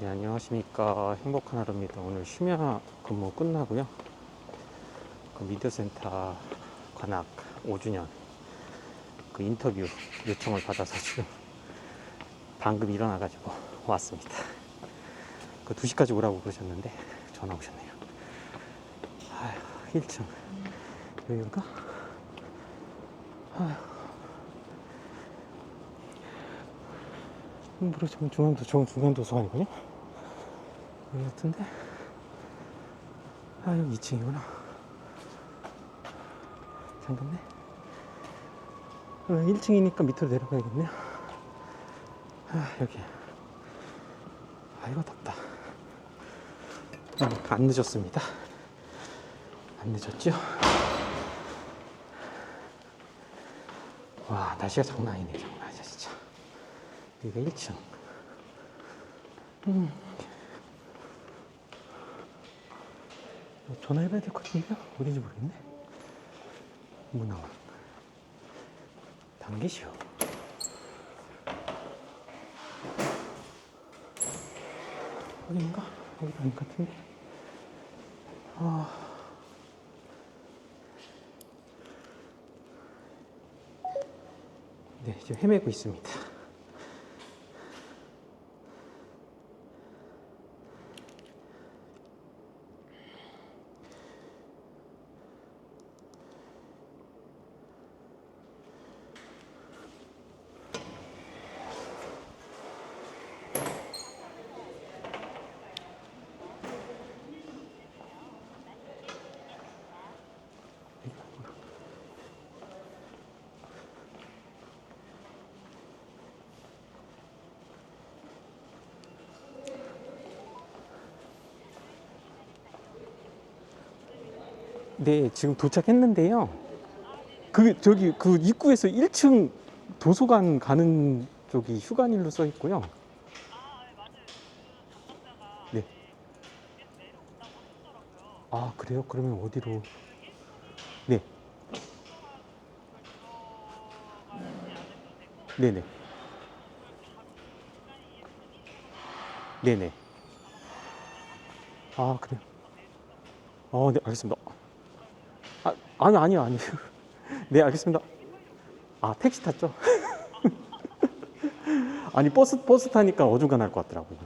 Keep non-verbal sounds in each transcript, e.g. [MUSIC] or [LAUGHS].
네, 안녕하십니까. 행복한 하루입니다. 오늘 심야 근무 끝나고요. 그 미디어센터 관악 5주년 그 인터뷰 요청을 받아서 지금 방금 일어나가지고 왔습니다. 그 2시까지 오라고 그러셨는데 전화 오셨네요. 아휴, 1층. 여기인가? 아휴. 음, 모르겠지만 중앙도, 저 중앙도서관이군요? 여기 같은데? 아, 여기 2층이구나. 잠깐네. 어, 1층이니까 밑으로 내려가야겠네요. 아, 여기. 아이고, 덥다. 음, 안 늦었습니다. 안 늦었죠? 와, 날씨가 장난 아니네, 장난. 여기가 1층. 음. 어, 전화해봐야 될 것 같은데요? 어딘지 모르겠네. 뭐 나와? 당기시오. 여긴가? 여기도 아닌 것 같은데. 아. 네, 지금 헤매고 있습니다. 네, 지금 도착했는데요. 그 저기 그 입구에서 1층 도서관 가는 쪽이 휴관일로 써 있고요. 네. 아, 그래요? 그러면 어디로? 네. 네네. 네네. 아, 그래요? 어, 네, 알겠습니다. 아, 아니, 아니요, 아니요. [LAUGHS] 네, 알겠습니다. 아, 택시 탔죠? [LAUGHS] 아니, 버스, 버스 타니까 어중간할 것 같더라고요.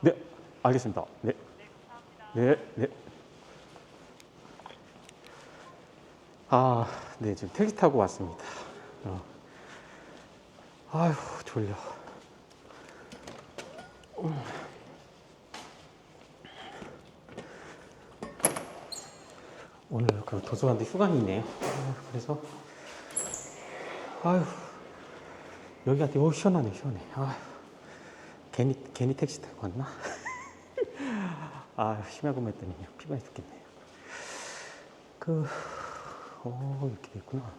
네, 알겠습니다. 네. 네, 네. 아, 네, 지금 택시 타고 왔습니다. 어. 아휴, 졸려. 오늘 그 도서관도 휴관이네요. 아휴, 그래서 아휴 여기가 되게 어, 시원하네 시원해. 아휴 괜히 괜히 택시 타고 왔나? [LAUGHS] 아 심야 근무했더니 그냥 피곤해 죽겠네요. 그 어, 이렇게 돼 있구나.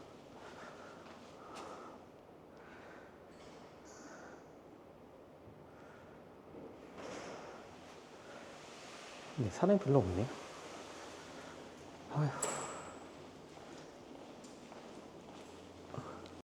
네, 사람이 별로 없네요. 아휴.